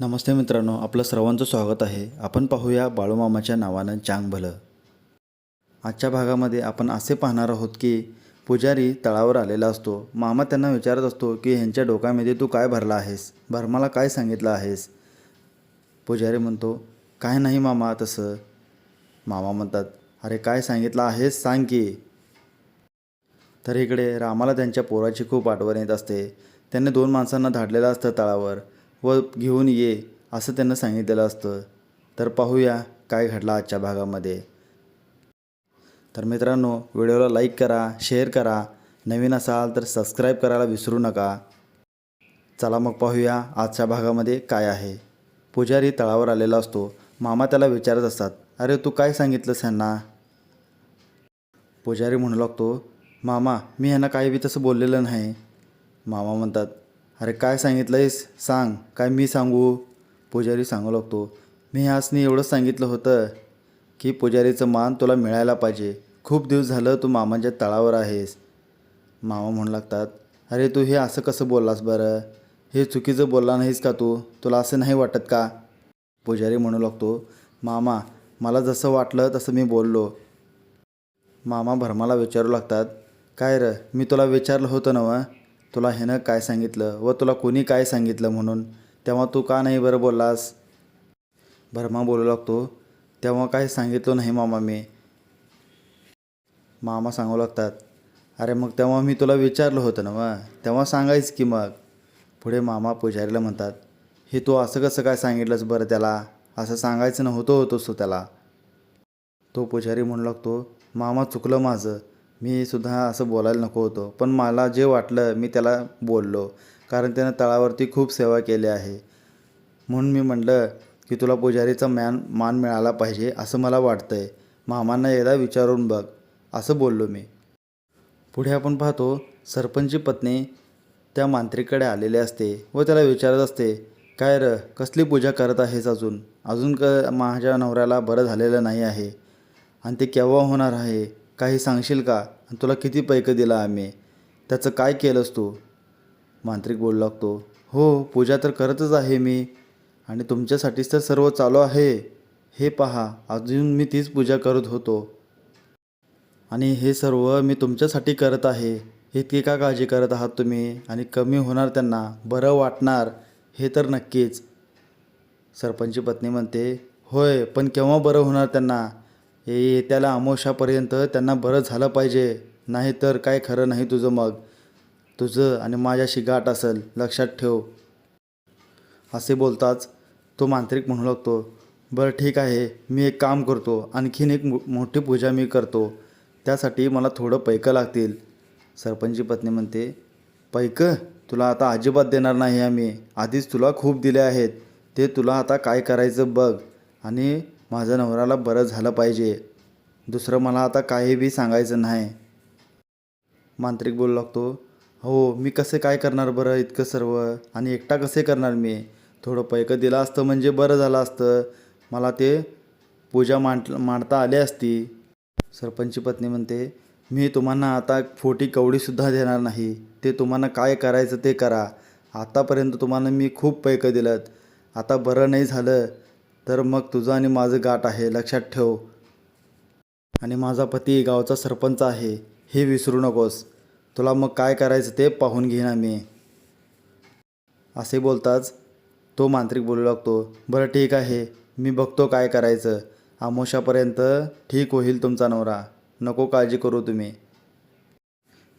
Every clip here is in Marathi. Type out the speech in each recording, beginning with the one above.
नमस्ते मित्रांनो आपलं सर्वांचं स्वागत आहे. आपण पाहूया बाळूमामाच्या नावानं चांग भलं. आजच्या भागामध्ये आपण असे पाहणार आहोत की पुजारी तळावर आलेला असतो. मामा त्यांना विचारत असतो की ह्यांच्या डोक्यामध्ये तू काय भरला आहेस? भरमाला काय सांगितलं आहेस? पुजारी म्हणतो काय नाही मामा तसं. मामा म्हणतात अरे काय सांगितलं आहेस सांग की. तर इकडे रामाला त्यांच्या पोराची खूप आठवण येत असते. त्यांनी दोन माणसांना धाडलेलं असतं तळावर. व घेऊन ये असं त्यांना सांगितलेलं असतं. तर पाहूया काय घडलं आजच्या भागामध्ये. तर मित्रांनो व्हिडिओला लाईक करा शेअर करा. नवीन असाल तर सबस्क्राईब करायला विसरू नका. चला मग पाहूया आजच्या भागामध्ये काय आहे. पुजारी तळावर आलेला असतो. मामा त्याला विचारत असतात अरे तू काय सांगितलंस ह्यांना? पुजारी म्हणू लागतो मामा मी ह्यांना काही बी तसं बोललेलं नाही. मामा म्हणतात अरे काय सांगितलं आहेस सांग. काय मी सांगू? पुजारी सांगू लागतो. मी ह्यासनी एवढंच सांगितलं होतं की पुजारीचं मान तुला मिळायला पाहिजे. खूप दिवस झालं तू मामाच्या तळावर आहेस. मामा म्हणू लागतात अरे तू हे असं कसं बोललास बरं? हे चुकीचं बोलला नाहीस का तू? तुला असं नाही वाटत का? पुजारी म्हणू लागतो मामा मला जसं वाटलं तसं मी बोललो. मामा भरमाला विचारू लागतात काय र? मी तुला विचारलं होतं ना व तुला ह्यानं काय सांगितलं व तुला कोणी काय सांगितलं म्हणून? तेव्हा तू का नाही बरं बोललास? भरमा बोलू लागतो. तेव्हा काय सांगितलं नाही मामा मी. मामा सांगू लागतात. अरे मग तेव्हा मी तुला विचारलं होतं ना मग तेव्हा सांगायच की मग? पुढे मामा पुजारीला म्हणतात हे तू असं कसं काय सांगितलंस बरं त्याला? असं सांगायचं नव्हतं होतोस तो त्याला. तो पुजारी म्हणू लागतो मामा चुकलं माझं. मी सुद्धा असं बोलायला नको होतो. पण मला जे वाटलं मी त्याला बोललो. कारण त्यानं तळावरती खूप सेवा केली आहे. म्हणून मी म्हटलं की तुला पुजारीचा मॅन मान मिळाला पाहिजे असं मला वाटतं आहे मामांना एकदा विचारून बघ असं बोललो मी. पुढे आपण पाहतो सरपंचची पत्नी त्या मांत्रिककडे आलेली असते व त्याला विचारत असते काय र कसली पूजा करत आहेस अजून? अजून क माझ्या नवऱ्याला बरं झालेलं नाही आहे. आणि ते केव्हा होणार आहे? काही सांगशील का? आणि तुला किती पैकं दिला आम्ही? त्याचं काय केलंस तू? मांत्रिक बोलू लागतो. हो पूजा तर करतच आहे मी. आणि तुमच्यासाठीच तर सर्व चालू आहे. हे पहा अजून मी तीच पूजा करत होतो. आणि हे सर्व मी तुमच्यासाठी करत आहे. इतकी का काळजी करत आहात तुम्ही. आणि कमी होणार त्यांना. बरं वाटणार. हे तर नक्कीच. सरपंचची पत्नी म्हणते होय पण केव्हा बरं होणार त्यांना? हे येत्याला अमावस्यापर्यंत त्यांना बरं झालं पाहिजे. नाही तर काय खरं नाही तुझं मग. तुझं आणि माझ्याशी गाठ असेल लक्षात ठेव. असे बोलताच तो मांत्रिक म्हणू लागतो बरं ठीक आहे मी एक काम करतो. आणखीन एक मो- मोठी पूजा मी करतो. त्यासाठी मला थोडं पैकं लागतील. सरपंचची पत्नी म्हणते पैकं? तुला आता अजिबात देणार नाही आम्ही. आधीच तुला खूप दिले आहेत. ते तुला आता काय करायचं बघ. आणि माझ्या नवऱ्याला बरं झालं पाहिजे. दुसरं मला आता काही बी सांगायचं नाही. मांत्रिक बोलू लागतो हो मी कसे काय करणार बरं इतकं सर्व? आणि एकटा कसे करणार मी? थोडं पैकं दिलं असतं म्हणजे बरं झालं असतं. मला ते पूजा मांड मांडता आली असती. सरपंची पत्नी म्हणते मी तुम्हाला आता फोटी कवडीसुद्धा देणार नाही. ते तुम्हाला काय करायचं ते करा. आतापर्यंत तुम्हाला मी खूप पैकं दिलं आता बरं नाही झालं. तर मग तुझं आणि माझं गाठ आहे लक्षात ठेव. आणि माझा पती गावचा सरपंच आहे हे विसरू नकोस. तुला मग काय करायचं ते पाहून घेईन आम्ही असे बोलताच तो मांत्रिक बोलू लागतो. बरं ठीक आहे मी बघतो काय करायचं. आमोशापर्यंत ठीक होईल तुमचा नवरा. नको काळजी करू तुम्ही.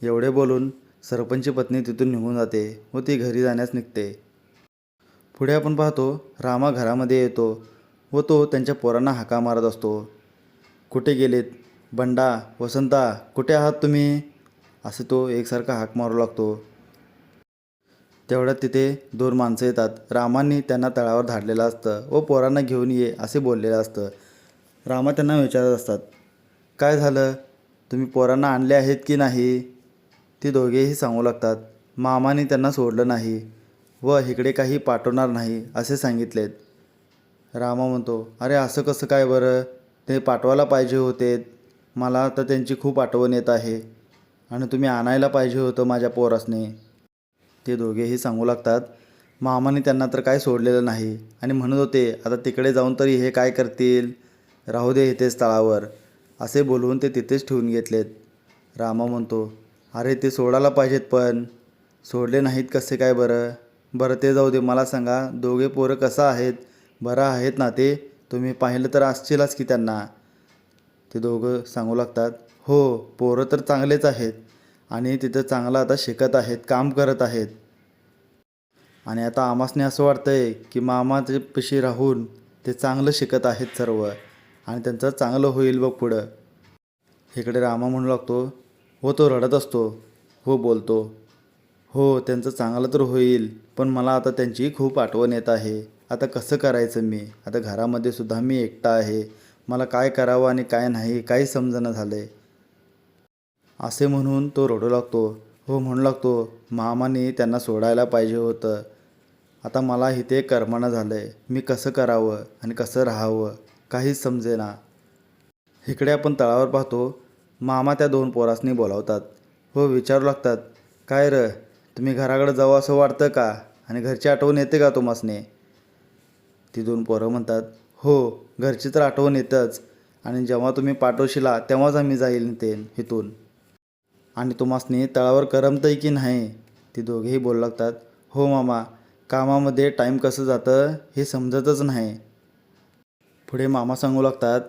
एवढे बोलून सरपंचची पत्नी तिथून निघून जाते व ती घरी जाण्यास निघते. पुढे आपण पाहतो रामा घरामध्ये येतो. व तो त्यांच्या पोरांना हाका मारत असतो. कुठे गेलेत? बंडा वसंता कुठे आहात तुम्ही? असे तो एकसारखा हाक मारू लागतो. तेवढ्यात तिथे दोन माणसं येतात. रामांनी त्यांना तळावर धाडलेलं असतं व पोरांना घेऊन ये असे बोललेलं असतं. रामा त्यांना विचारत असतात काय झालं? तुम्ही पोरांना आणले आहेत की नाही? ते दोघेही सांगू लागतात मामाने त्यांना सोडलं नाही व इकडे काही पाठवणार नाही असे सांगितलेत. रामा म्हणतो अरे असं कसं काय बरं? ते पाठवायला पाहिजे होते. मला तर त्यांची खूप आठवण येत आहे. आणि तुम्ही आणायला पाहिजे होतं माझ्या पोरासने. ते दोघेही सांगू लागतात मामाने त्यांना तर काय सोडलेलं नाही. आणि म्हणत होते आता तिकडे जाऊन तरी हे काय करतील? राहू दे इथेच तळावर. असे बोलवून ते तिथेच ठेवून घेतलेत. रामा म्हणतो अरे ते सोडायला पाहिजेत पण. सोडले नाहीत कसे काय बरं? बरं ते जाऊ दे. मला सांगा दोघे पोरं कसं आहेत? बरं आहेत ना ते तुम्ही पाहिलं तर असशीलच की त्यांना. ते दोघं सांगू लागतात हो पोरं तर चांगलेच आहेत आणि तिथं चांगलं आता शिकत आहेत काम करत आहेत. आणि आता आमासने असं वाटतंय की मामाच्या पिशी राहून ते चांगलं शिकत आहेत सर्व आणि त्यांचं चांगलं होईल बघ पुढं. इकडे रामा म्हणू लागतो हो तो रडत असतो. हो बोलतो हो त्यांचं चांगलं तर होईल पण मला आता त्यांची खूप आठवण येत आहे. आता कसं करायचं मी? आता घरामध्ये सुद्धा मी एकटा आहे. मला काय करावं आणि काय नाही काही समजणं झालं आहे असे म्हणून तो रडू लागतो. हो म्हणू लागतो मामाने त्यांना सोडायला पाहिजे होतं. आता मला इथे कर्मणं झालं आहे मी कसं करावं आणि कसं राहावं काहीच समजेना. इकडे आपण तळावर पाहतो मामा त्या दोन पोरासनी बोलावतात. हो विचारू लागतात काय र तुम्ही घराकडे जावं असं वाटतं का? आणि घरची आठवण येते का तुम्हासने? ती दोन पोरं म्हणतात हो घरची तर आठवण येतच. आणि जेव्हा तुम्ही पाठवशिला तेव्हाच आम्ही जाईल ते इथून आणि तुम्हासनी तळावर करमतंय की नाही? ती दोघेही बोलू लागतात हो मामा कामामध्ये टाईम कसं जातं हे समजतच नाही. पुढे मामा सांगू लागतात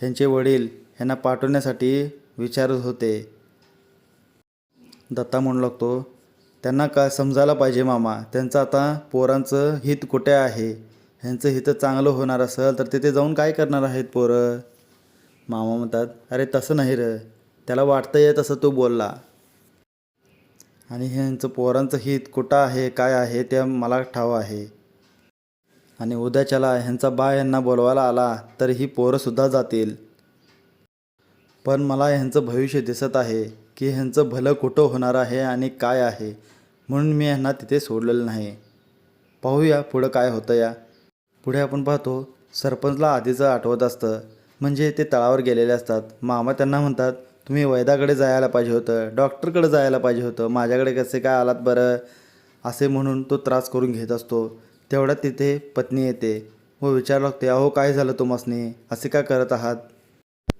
ह्यांचे वडील ह्यांना पाठवण्यासाठी विचारत होते. दत्ता म्हणू लागतो त्यांना का समजायला पाहिजे मामा? त्यांचं आता पोरांचं हित कुठे आहे? ह्यांचं हिथं चांगलं होणार असेल तर तिथे जाऊन काय करणार आहेत पोरं? मामा म्हणतात अरे तसं नाही र. त्याला वाटतं आहे तसं तो बोलला. आणि ह्यांचं पोरांचं हित कुठं आहे काय आहे ते मला ठाव आहे. आणि उद्याच्याला ह्यांचा बा यांना बोलवायला आला तर ही पोरंसुद्धा जातील. पण मला ह्यांचं भविष्य दिसत आहे की ह्यांचं भलं कुठं होणार आहे आणि काय आहे म्हणून मी ह्यांना तिथे सोडलेलं नाही. पाहूया पुढं काय होतं या. पुढे आपण पाहतो सरपंचला आधीचं आठवत असतं. म्हणजे ते तळावर गेलेले असतात. मामा त्यांना म्हणतात तुम्ही वैदाकडे जायला पाहिजे होतं. डॉक्टरकडे जायला पाहिजे होतं. माझ्याकडे कसे काय आलात बरं? असे म्हणून तो त्रास करून घेत असतो. तेवढ्यात तिथे पत्नी येते. व विचारू लागते अहो काय झालं तुम्हासनी? असे का करत आहात?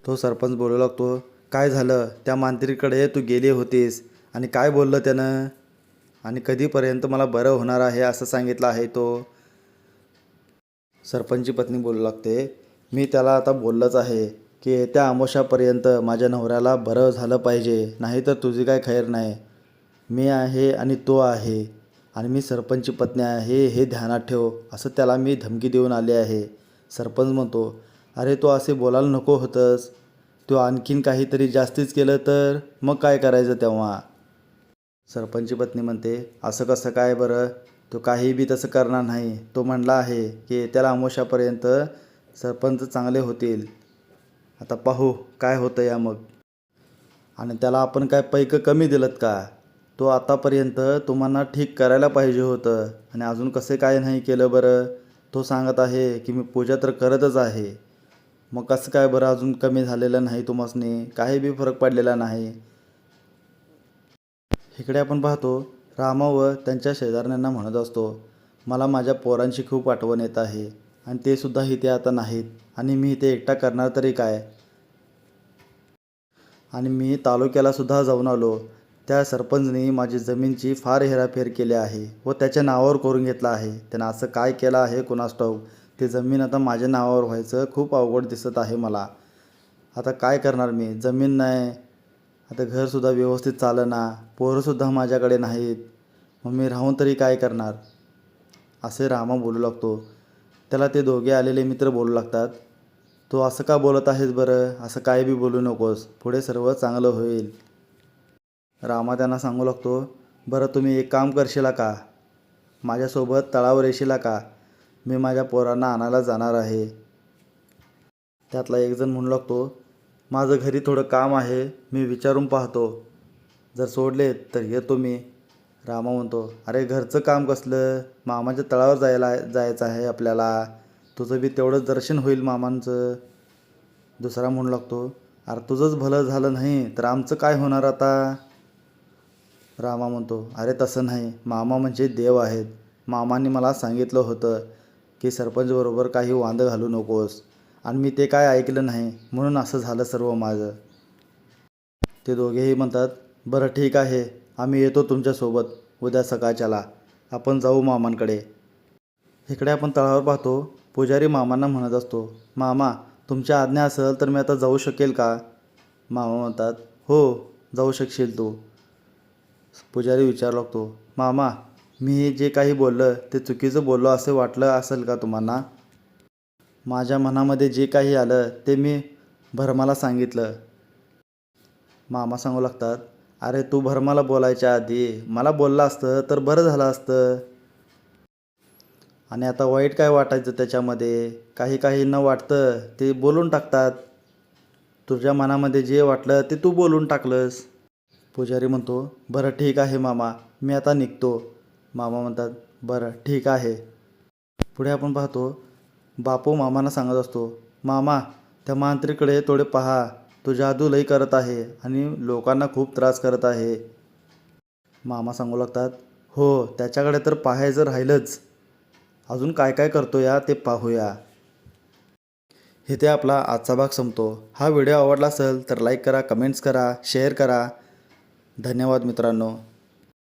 तो सरपंच बोलू लागतो काय झालं? त्या मांत्रिकडे तू गेली होतीस. आणि काय बोललं त्यानं? आणि कधीपर्यंत मला बरं होणार आहे असं सांगितलं आहे तो. सरपंचची पत्नी बोलू लागते. मी त्याला आता बोललंच आहे की येत्या आमोशापर्यंत माझ्या नवऱ्याला बरं झालं पाहिजे नाहीतर तुझी काय खैर नाही. मी आहे आणि तो आहे आणि मी सरपंचची पत्नी आहे हे ध्यानात ठेव असं त्याला मी धमकी देऊन आले आहे. सरपंच म्हणतो अरे तो असे बोलायला नको होतंस. तो आणखीन काहीतरी जास्तीच केलं तर मग काय करायचं तेव्हा? सरपंचची पत्नी म्हणते असं कसं काय बरं? तो काही बी तसं करणार नाही. तो म्हणला आहे की त्याला अमोशापर्यंत सरपंच चांगले होतील. आता पाहू काय होतं या मग. आणि त्याला आपण काय पैक कमी दिलं का? तो आतापर्यंत तुम्हाला ठीक करायला पाहिजे होतं. आणि अजून कसे काय नाही केलं बरं? तो सांगत आहे की मी पूजा तर करतच आहे. मग कसं काय बरं अजून कमी झालेलं नाही तुम्हासनी? काही बी फरक पडलेला नाही. इकडे आपण पाहतो. रामा व त्यांच्या शेजाऱ्यांना म्हणत असतो मला माझ्या पोरांची खूप आठवण येत आहे आणि ते सुद्धा इथे आता नाहीत आणि मी इथे एकटा करणार तरी काय? आणि मी तालुक्याला सुद्धा जाऊन आलो. त्या सरपंचनी माझी जमीनची फार हेराफेर केली आहे व त्याच्या नावावर करून घेतला आहे. त्यानं असं काय केलं आहे कुणास ठाऊक? ते जमीन आता माझ्या नावावर व्हायचं खूप अवघड दिसत आहे मला. आता काय करणार मी? जमीन नाही आता घरसुद्धा व्यवस्थित चालना पोरंसुद्धा माझ्याकडे नाहीत. मग मी राहून तरी काय करणार? असे रामा बोलू लागतो. त्याला ते दोघे आलेले मित्र बोलू लागतात. तो असं का बोलत आहेस बरं? असं काय बी बोलू नकोस. पुढे सर्व चांगलं होईल. रामा त्यांना सांगू लागतो बरं तुम्ही एक काम करशीला का? माझ्यासोबत तळावर येशीला का? मी माझ्या पोरांना आणायला जाणार आहे. त्यातला एकजण म्हणू लागतो माझं घरी थोडं काम आहे मी विचारून पाहतो. जर सोडले तर येतो मी. रामा म्हणतो अरे घरचं काम कसलं? मामाच्या तळावर जायला जायचं आहे आपल्याला. तुझं बी तेवढंच दर्शन होईल मामांचं. दुसरा म्हणू लागतो अरे तुझंच भलं झालं नाही तर आमचं काय होणार आता? रामा म्हणतो अरे तसं नाही. मामा म्हणजे देव आहेत. मामाने मला सांगितलं होतं की सरपंचबरोबर काही वांद घालू नकोस. आणि मी ते काय ऐकलं नाही म्हणून असं झालं सर्व माझं. ते दोघेही म्हणतात बरं ठीक आहे. आम्ही येतो तुमच्यासोबत उद्या सकाळच्याला. आपण जाऊ मामांकडे. इकडे आपण तळावर पाहतो पुजारी मामांना म्हणत असतो मामा तुमच्या आज्ञा असेल तर मी आता जाऊ शकेल का? मामा म्हणतात हो जाऊ शकशील तू. पुजारी विचारू लागतो मामा मी जे काही बोललं ते चुकीचं बोललो असं वाटलं असेल का तुम्हाला? माझ्या मनामध्ये जे काही आलं ते मी भरमाला सांगितलं. मामा सांगू लागतात अरे तू भरमाला बोलायच्या आधी मला बोललं असतं तर बरं झालं असतं. आणि आता वाईट काय वाटायचं त्याच्यामध्ये? काही काही न वाटतं ते बोलून टाकतात. तुझ्या मनामध्ये जे वाटलं ते तू बोलून टाकलंस. पुजारी म्हणतो बरं ठीक आहे मामा मी आता निघतो. मामा म्हणतात बरं ठीक आहे. पुढे आपण पाहतो बापू मामांना सांगत असतो मामा त्या मांत्रिकडे थोडे पहा तो जादू लई करत आहे आणि लोकांना खूप त्रास करत आहे. मामा सांगू लागतात हो त्याच्याकडे तर पाहायचं राहिलंच. अजून काय काय करतो या ते पाहूया. इथे आपला आजचा भाग संपतो. हा व्हिडिओ आवडला असेल तर लाईक करा कमेंट्स करा शेअर करा. धन्यवाद मित्रांनो.